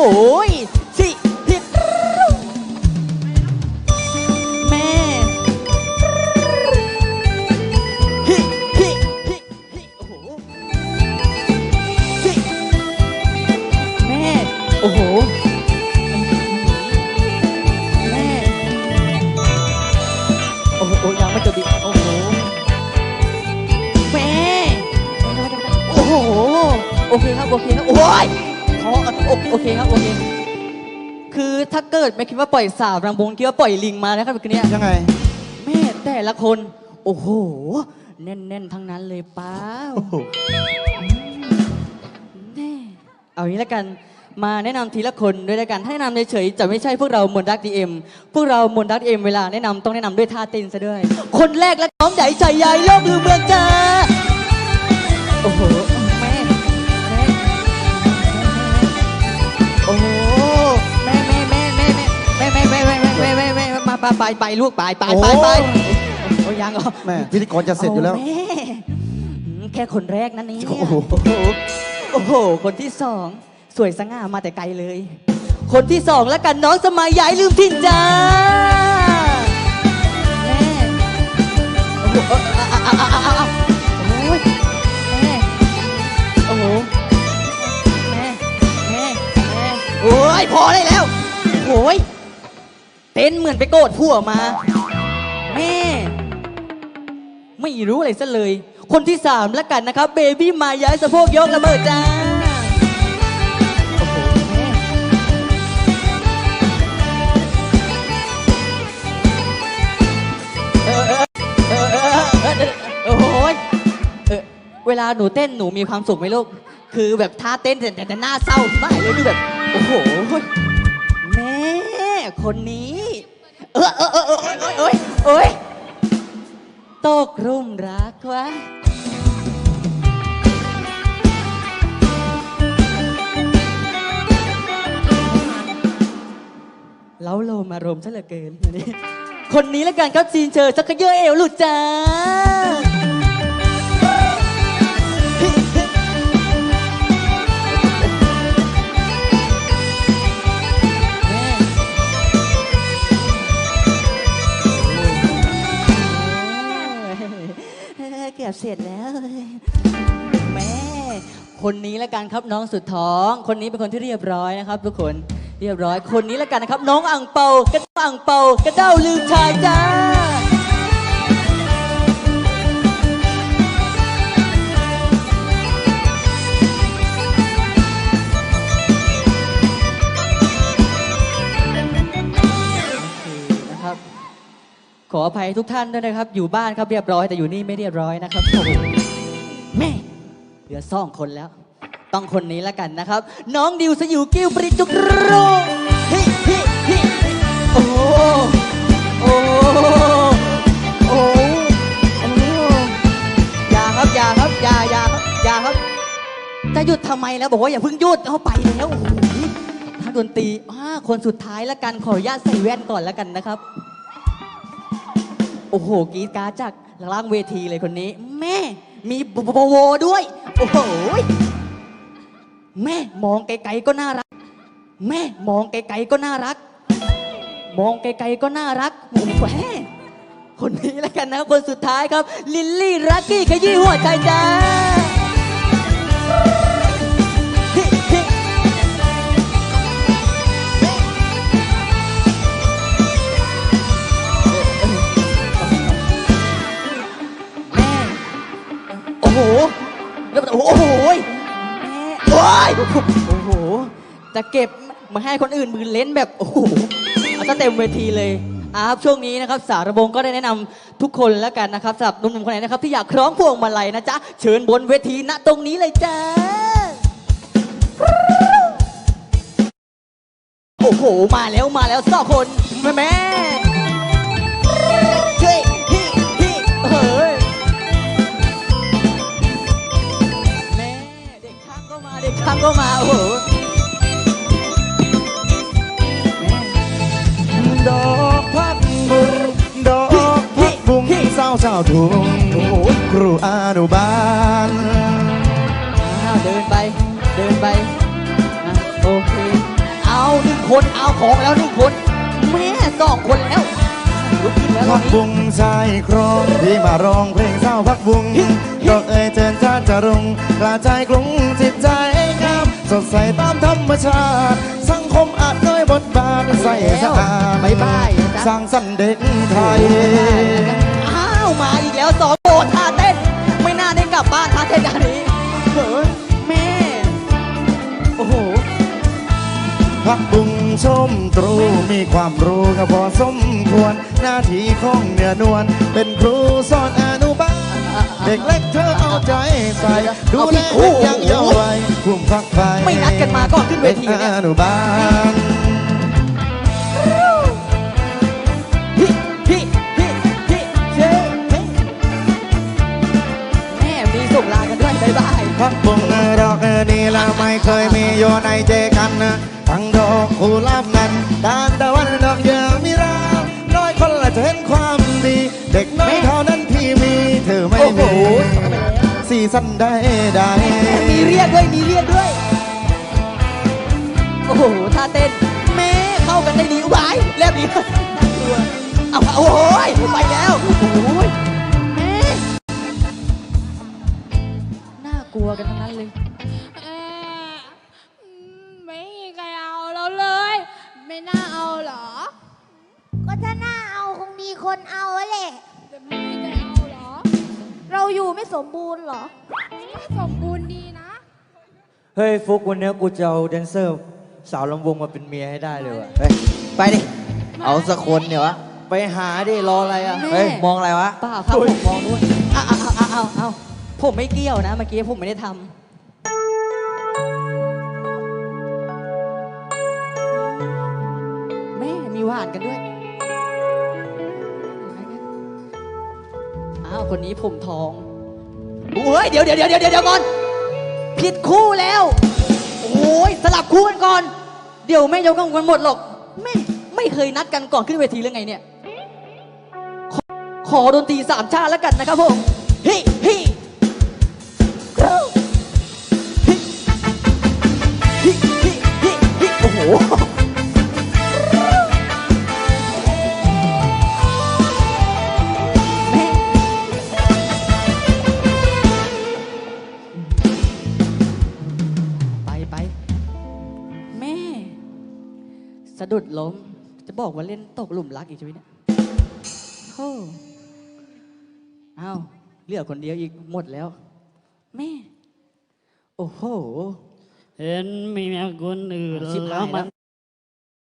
หสิผิดแม่ฮิฮิฮิฮิโอ้โหฮิแม่ โอ้โห แม่ โอ้โหยังไม่จบอีกโอ้โห แม่ โอ้โห โอเคครับ โอเคครับ โอ้ย อโอโอเคครับโอเค คือถ้าเกิดไม่คิดว่าปล่อยสาวรำวงคิดว่าปล่อยลิงมานะครับคืนนี้ยังไง แม่แต่ละคน โอ้โห แน่นๆ ทั้งนั้นเลยป้าโอ้โหแน่เอางี้แล้วกันมาแนะนำทีละคนด้วยแล้วกันถ้าแนะนำเฉยๆจะไม่ใช่พวกเรามนดักดีเอ็มพวกเรามนดักดีเอ็มเวลาแนะนำต้องแนะนำด้วยท่าเต้นซะด้วย คนแรกและน้องใหญ่ใจใหญ่โลกลือเมืองจ้าโอ้โห ไปไปไปลูกไปไปไปไปโอ้ยังเหรอแม่พิธีกรจะเสร็จอยู่แล้วโแม่อืมแค่คนแรกนั่นนี่โอ้โห โอ้โห คนที่สองสวยสง่ามาแต่ไกลเลย คนที่สองแล้วกันน้องสมัยย้ายลืมถิ่นจ้าแม่โอ้โหเอ้ออะอะอะอะอะโอ้ยแม่โอ้โหแม่แม่แม่ โอ้ยพอได้แล้วโอ้ยเต้นเหมือนไปโกรธผัวมา แม่ ไม่รู้อะไรซะเลย คนที่สามแล้วกันนะครับ เบบี้มาย้ายสะโพกยกระเบิดจ้าโอ้โหแม่เวลาหนูเต้นหนูมีความสุขไหมลูก คือแบบท่าเต้นแต่แต่หน้าเศร้ามากเลยดูแบบ โอ้โห คนนี้ เออเออเออเออเออเอยเอ้ยตกรุ่มรักวะเล้าโลมารมณ์ซะเหลือเกินคนนี้แล้วกันครับซีนเชอร์ชักเยอะเอวหลุดจ้า บเสร็จแล้วแม่คนนี้ละกันครับน้องสุดท้อง คนนี้เป็นคนที่เรียบร้อยนะครับ ทุกคนเรียบร้อย คนนี้ละกันนะครับ น้องอ่างเปากระเด้าอ่างเปากระเด้าลืมชายจ้า ขออภัยทุกท่านด้วยนะครับ อยู่บ้านครับเรียบร้อยแต่อยู่นี่ไม่เรียบร้อยนะครับโอ้โหแม่เหลือสองคนแล้ว ต้องคนนี้แล้วกันนะครับ น้องดิวสยิวกิ้วปริจุกโรฮิฮิฮิฮิโอ้โหโอ้โหโอ้โหโอ้โหอย่าครับอย่าครับอย่าอย่าครับอย่าครับ จะหยุดทำไมแล้วบอกว่าอย่าเพิ่งหยุดเอาไปแล้วโอ้โหถ้าดนตรีอ่าคนสุดท้ายแล้วกันขออนุญาตใส่แว่นก่อนแล้วกันนะครับ โอ้โหกรีดการ์ดจากล่างเวทีเลยคนนี้ แม่ มีบโบโวด้วย โอ้โหแม่มองไกลๆก็น่ารัก แม่มองไกลๆก็น่ารัก มองไกลๆก็น่ารักโอ้โหแม่คนนี้แล้วกันนะคนสุดท้ายครับ ลิลลี่รักกี้ขยี้หัวใจจ้า โอ้โห จะเก็บมาให้คนอื่นมือเล่นแบบ โอ้โหเอาซะเต็มเวทีเลยอาครับช่วงนี้นะครับสารบงก็ได้แนะนำทุกคนแล้วกันนะครับสำหรับหนุ่มๆคนไหนนะครับที่อยากคล้องพวงมาลัยนะจ๊ะเชิญบนเวทีณตรงนี้เลยจ้าโอ้โห มาแล้วมาแล้วสองคนแม่แม่ ก็มาโอ้โหดอกพักบุงดอกพักบุงเศร้าเศร้าทุ่งครูอนุบาลอ้าวเดินไป เดินไปอะโอเคหนึ่งคน เอาของแล้วหนึ่งคน แม่สองคนแล้วลุกขึ้นแล้วตอพันกนี้ บุงชายครองที่มาร้องเพลงเศร้าพักบุง ดอกเอ่ยเจินจ้าจะรุงกระจายกรุงจิตใจครับสดใสตามธรรมชาติ สังคมอาจน้อยบทบาทใส่สะอาดบายบายนะจ๊ะ สร้างสรรค์เด็กไทย อ้าวมาอีกแล้วสองโบท่าเต้น ไม่น่าได้กลับบ้านท่าเต้นอย่างนี้เฮ้ยแม่ โอ้โห พักบุงชมตรูมีความรู้ก็พอสมควร หน้าที่ของเนื้อนวลเป็นครูสอนอนุบาล เด็กเล็กเธอเอาใจใส่ดูแลเด็กยังเยาว์วัยคุมพักไฟไม่นัดกันมาก่อนขึ้นเวทีเนี่ยด็กอนุบาลพี่พี่พี่พี่เจ๊เฮ้ยแม่มีส่งลากันด้วยบายบายพักบุงดอกนี่ละไม่เคยมีโยในเจกันนะทั้งดอกคูลับนั้นการตะวันด สีสันได้ได้มีเรียกด้วยมีเรียกด้วย โอ้โหท่าเต้นแม่เข้ากันได้ดีหวายแลบดีน่ากลัวเอาโอ้โหไปแล้วโอ้โหแม่น่ากลัวกันทั้งนั้นเลยเอ่ออืมไม่มีใครเอาเราเลย ไม่น่าเอาเหรอ ก็ถ้าหน้าเอาคงมีคนเอาแหละแต่ไม่มีใคร อยู่ไม่สมบูรณ์เหรอ สมบูรณ์ดีนะ เฮ้ยฟุกวันนี้กูจะเอาแดนเซอร์ สาวลำวงมาเป็นเมียให้ได้เลยว่ะ เฮ้ยไปดิ เอาสักคนเนี่ยวะ ไปหาดิ รออะไรอะ แม่ เฮ้ย มองอะไรวะ เปล่าครับผมมองด้วยอ้าวอ้าวอ้าวอ้าวอ้าวผมไม่เกี่ยวนะ เมื่อกี้ผมไม่ได้ทำแม่มีหวานกันด้วย อ้าวคนนี้ผมทองโอ้ยเดี๋ยวเดี๋ยวเดี๋ยวเดี๋ยวเดี๋ยวก่อน ผิดคู่แล้ว โอ้ยสลับคู่กันก่อน เดี๋ยวแม่ยกกันกันหมดหรอกไม่ไม่เคยนัดกันก่อนขึ้นเวทีเรือไงเนี่ยขอขอดนตรีสามชาติแล้วกันนะครับผมฮิฮิ ดุดล้ม จะบอกว่าเล่นตกหลุมรักอีกใช่ไหมเนี่ยโธ่อ้าวเหลือคนเดียวอีกหมดแล้ว แม่ โอ้โห เห็นมีคนอื่นชิบหายแล้วมัน